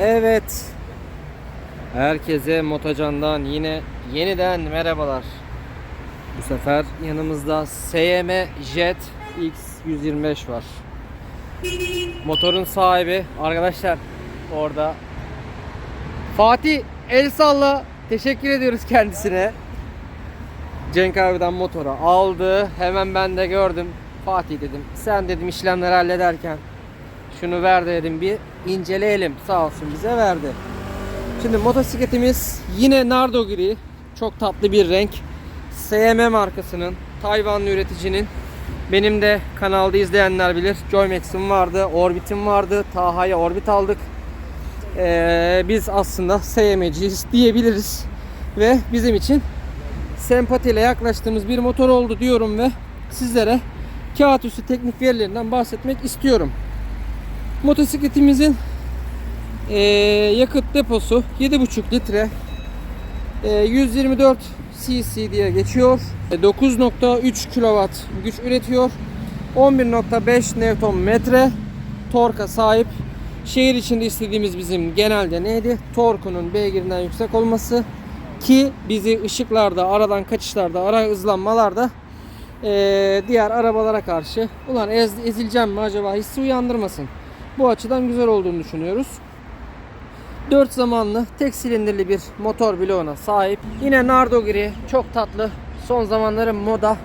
Evet. Herkese Motocan'dan yine yeniden merhabalar. Bu sefer yanımızda SYM Jet X125 var. Motorun sahibi arkadaşlar orada. Fatih el salla. Teşekkür ediyoruz kendisine. Cenk abiden motoru aldı. Hemen ben de gördüm. Fatih dedim. Sen dedim işlemleri hallederken şunu ver de dedim bir inceleyelim. Sağ olsun bize verdi. Şimdi motosikletimiz yine Nardo gri. Çok tatlı bir renk. SYM markasının Tayvanlı üreticinin benim de kanalda izleyenler bilir. Joymax'im vardı, Orbit'im vardı. Taha'ya Orbit aldık. Ee, biz aslında SYM'ciyiz diyebiliriz. Ve bizim için sempatiyle yaklaştığımız bir motor oldu diyorum ve sizlere kağıt üstü teknik verilerinden bahsetmek istiyorum. Motosikletimizin eee, yakıt deposu 7,5 litre. Eee, 124 cc diye geçiyor. E, 9.3 kW güç üretiyor. 11.5 Nm torka sahip. Şehir içinde istediğimiz bizim genelde neydi? Torkunun beygirinden yüksek olması ki bizi ışıklarda, aradan kaçışlarda, ara hızlanmalarda eee, diğer arabalara karşı ulan ez, ezileceğim mi acaba hissi uyandırmasın. Bu açıdan güzel olduğunu düşünüyoruz. 4 zamanlı tek silindirli bir motor bloğuna sahip. Yine Nardo gri çok tatlı. Son zamanların moda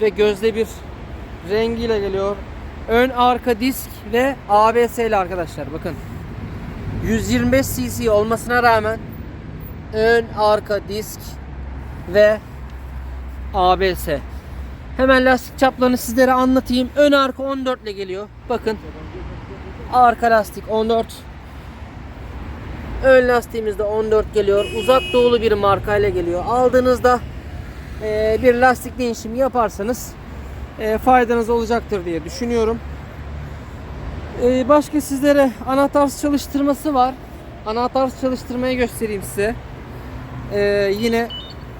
ve gözde bir rengiyle geliyor. Ön arka disk ve ABS ile arkadaşlar bakın. 125 cc olmasına rağmen ön arka disk ve ABS. Hemen lastik çaplarını sizlere anlatayım. Ön arka 14 ile geliyor. Bakın. Arka lastik 14. Ön lastiğimiz de 14 geliyor. Uzak doğulu bir markayla geliyor. Aldığınızda eee, bir lastik değişimi yaparsanız eee, faydanız olacaktır diye düşünüyorum. Eee, başka sizlere anahtar çalıştırması var. Anahtar çalıştırmayı göstereyim size. Eee, yine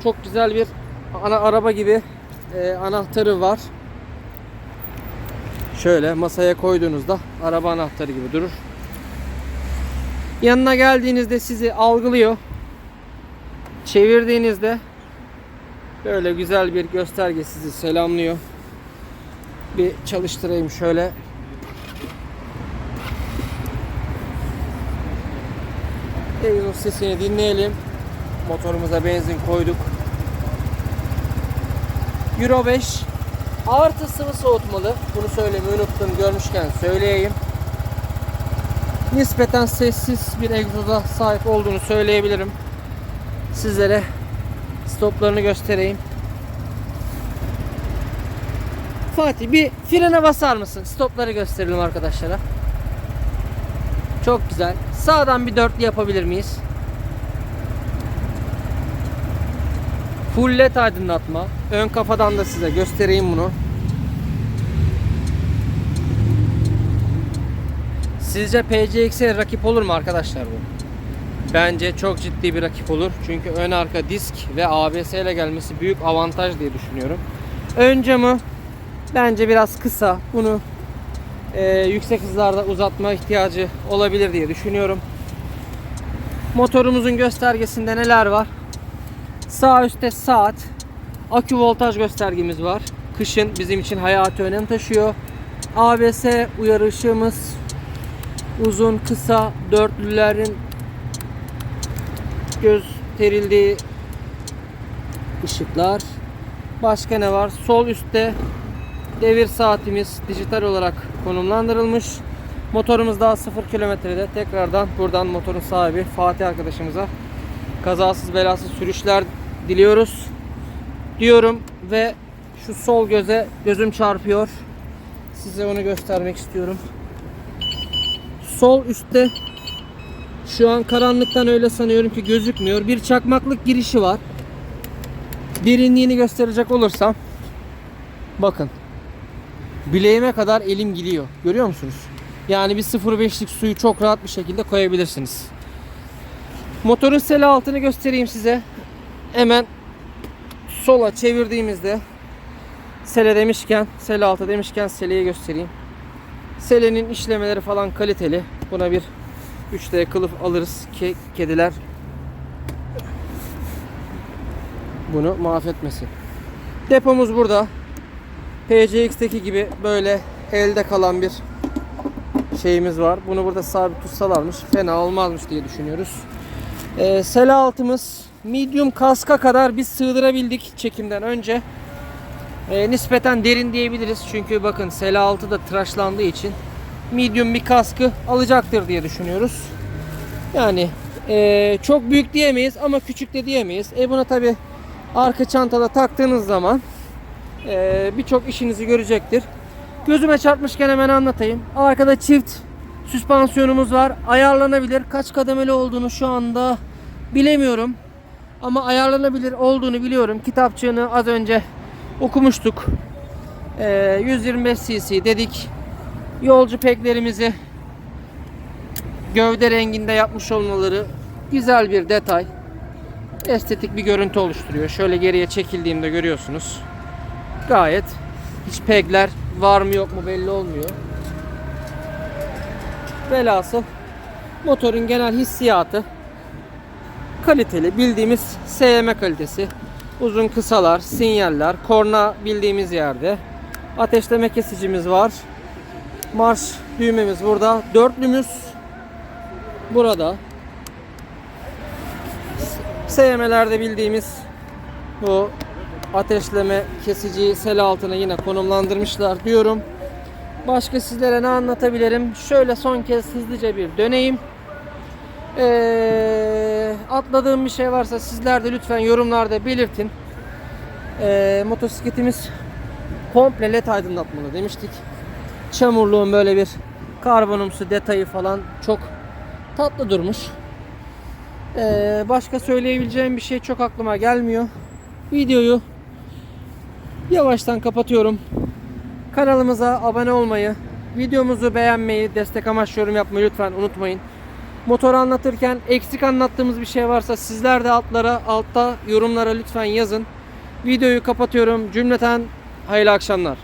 çok güzel bir ana araba gibi eee, anahtarı var. Şöyle masaya koyduğunuzda araba anahtarı gibi durur. Yanına geldiğinizde sizi algılıyor. Çevirdiğinizde böyle güzel bir gösterge sizi selamlıyor. Bir çalıştırayım şöyle. Egzoz sesini dinleyelim. Motorumuza benzin koyduk. Euro 5 artı sıvı soğutmalı. Bunu söylemeyi unuttum. Görmüşken söyleyeyim. Nispeten sessiz bir egzoza sahip olduğunu söyleyebilirim. Sizlere stoplarını göstereyim. Fatih bir frene basar mısın? Stopları gösterelim arkadaşlara. Çok güzel. Sağdan bir dörtlü yapabilir miyiz? Full led aydınlatma. Ön kafadan da size göstereyim bunu. Sizce PCX'e rakip olur mu arkadaşlar bu? Bence çok ciddi bir rakip olur. Çünkü ön arka disk ve ABS ile gelmesi büyük avantaj diye düşünüyorum. Ön camı bence biraz kısa. Bunu e, yüksek hızlarda uzatma ihtiyacı olabilir diye düşünüyorum. Motorumuzun göstergesinde neler var? Sağ üstte saat, akü voltaj göstergemiz var. Kışın bizim için hayati önem taşıyor. ABS uyarı ışığımız, uzun, kısa, dörtlülerin gösterildiği ışıklar. Başka ne var? Sol üstte devir saatimiz dijital olarak konumlandırılmış. Motorumuz daha 0 kilometrede. Tekrardan buradan motorun sahibi Fatih arkadaşımıza kazasız belasız sürüşler diliyoruz. Diyorum ve şu sol göze gözüm çarpıyor. Size onu göstermek istiyorum. Sol üstte şu an karanlıktan öyle sanıyorum ki gözükmüyor. Bir çakmaklık girişi var. Derinliğini gösterecek olursam bakın. Bileğime kadar elim gidiyor. Görüyor musunuz? Yani bir 0.5'lik suyu çok rahat bir şekilde koyabilirsiniz. Motorun sele altını göstereyim size. Hemen sola çevirdiğimizde sele demişken, sele altı demişken seleyi göstereyim. Selenin işlemeleri falan kaliteli. Buna bir 3D kılıf alırız ki kediler bunu mahvetmesin. Depomuz burada. PCX'teki gibi böyle elde kalan bir şeyimiz var. Bunu burada sabit tutsalarmış fena olmazmış diye düşünüyoruz. Ee, sela altımız medium kaska kadar biz sığdırabildik çekimden önce. Ee, nispeten derin diyebiliriz. Çünkü bakın sela altı da tıraşlandığı için medium bir kaskı alacaktır diye düşünüyoruz. Yani ee, çok büyük diyemeyiz ama küçük de diyemeyiz. E buna tabi arka çantada taktığınız zaman ee, birçok işinizi görecektir. Gözüme çarpmışken hemen anlatayım. Arkada çift süspansiyonumuz var. Ayarlanabilir. Kaç kademeli olduğunu şu anda bilemiyorum. Ama ayarlanabilir olduğunu biliyorum. Kitapçığını az önce okumuştuk. Ee, 125 cc dedik. Yolcu peklerimizi gövde renginde yapmış olmaları güzel bir detay. Estetik bir görüntü oluşturuyor. Şöyle geriye çekildiğimde görüyorsunuz. Gayet hiç pegler var mı yok mu belli olmuyor. Velhasıl motorun genel hissiyatı kaliteli bildiğimiz SM kalitesi. Uzun kısalar, sinyaller, korna bildiğimiz yerde. Ateşleme kesicimiz var. Marş düğmemiz burada. Dörtlümüz burada. SM'lerde bildiğimiz bu ateşleme kesiciyi sel altına yine konumlandırmışlar diyorum. Başka sizlere ne anlatabilirim? Şöyle son kez hızlıca bir döneyim. Ee, atladığım bir şey varsa sizler de lütfen yorumlarda belirtin. Ee, motosikletimiz komple led aydınlatmalı demiştik. Çamurluğun böyle bir karbonumsu detayı falan çok tatlı durmuş. Ee, başka söyleyebileceğim bir şey çok aklıma gelmiyor. Videoyu yavaştan kapatıyorum. Kanalımıza abone olmayı, videomuzu beğenmeyi, destek amaçlı yorum yapmayı lütfen unutmayın. Motor anlatırken eksik anlattığımız bir şey varsa sizler de altlara, altta yorumlara lütfen yazın. Videoyu kapatıyorum. Cümleten hayırlı akşamlar.